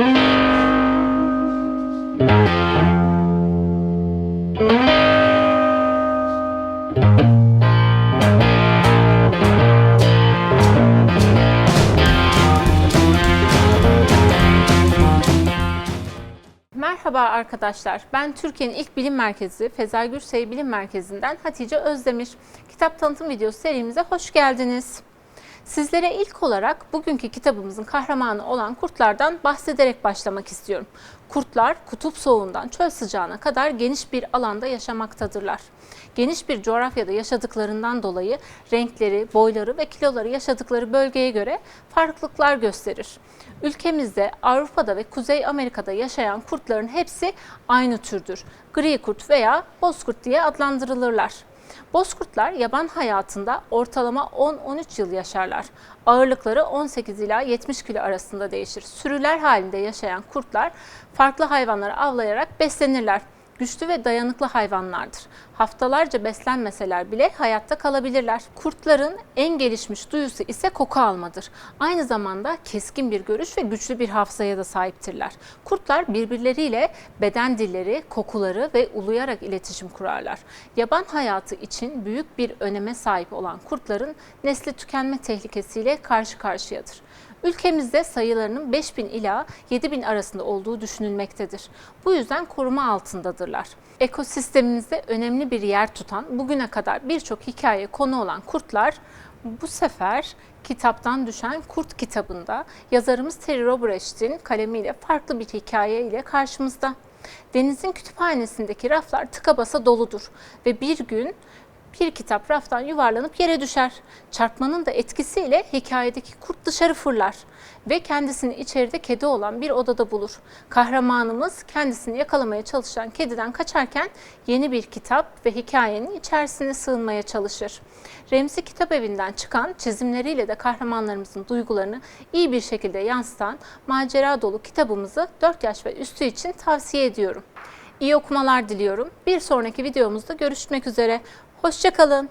Merhaba arkadaşlar. Ben Türkiye'nin ilk bilim merkezi Fezer Gürsey Bilim Merkezi'nden Hatice Özdemir. Kitap tanıtım videosu serimize hoş geldiniz. Sizlere ilk olarak bugünkü kitabımızın kahramanı olan kurtlardan bahsederek başlamak istiyorum. Kurtlar kutup soğuğundan çöl sıcağına kadar geniş bir alanda yaşamaktadırlar. Geniş bir coğrafyada yaşadıklarından dolayı renkleri, boyları ve kiloları yaşadıkları bölgeye göre farklılıklar gösterir. Ülkemizde, Avrupa'da ve Kuzey Amerika'da yaşayan kurtların hepsi aynı türdür. Gri kurt veya bozkurt diye adlandırılırlar. Bozkurtlar yaban hayatında ortalama 10-13 yıl yaşarlar. Ağırlıkları 18 ila 70 kilo arasında değişir. Sürüler halinde yaşayan kurtlar farklı hayvanları avlayarak beslenirler. Güçlü ve dayanıklı hayvanlardır. Haftalarca beslenmeseler bile hayatta kalabilirler. Kurtların en gelişmiş duyusu ise koku almadır. Aynı zamanda keskin bir görüş ve güçlü bir hafızaya da sahiptirler. Kurtlar birbirleriyle beden dilleri, kokuları ve uluyarak iletişim kurarlar. Yaban hayatı için büyük bir öneme sahip olan kurtların nesli tükenme tehlikesiyle karşı karşıyadır. Ülkemizde sayılarının 5000 ila 7000 arasında olduğu düşünülmektedir. Bu yüzden koruma altındadırlar. Ekosistemimizde önemli bir yer tutan, bugüne kadar birçok hikaye konu olan kurtlar bu sefer kitaptan düşen Kurt kitabında yazarımız Terry Robert'in kalemiyle farklı bir hikaye ile karşımızda. Denizin kütüphanesindeki raflar tıka basa doludur ve bir gün bir kitap raftan yuvarlanıp yere düşer. Çarpmanın da etkisiyle hikayedeki kurt dışarı fırlar ve kendisini içeride kedi olan bir odada bulur. Kahramanımız kendisini yakalamaya çalışan kediden kaçarken yeni bir kitap ve hikayenin içerisine sığınmaya çalışır. Remzi Kitap Evi'nden çıkan çizimleriyle de kahramanlarımızın duygularını iyi bir şekilde yansıtan macera dolu kitabımızı 4 yaş ve üstü için tavsiye ediyorum. İyi okumalar diliyorum. Bir sonraki videomuzda görüşmek üzere. Hoşçakalın.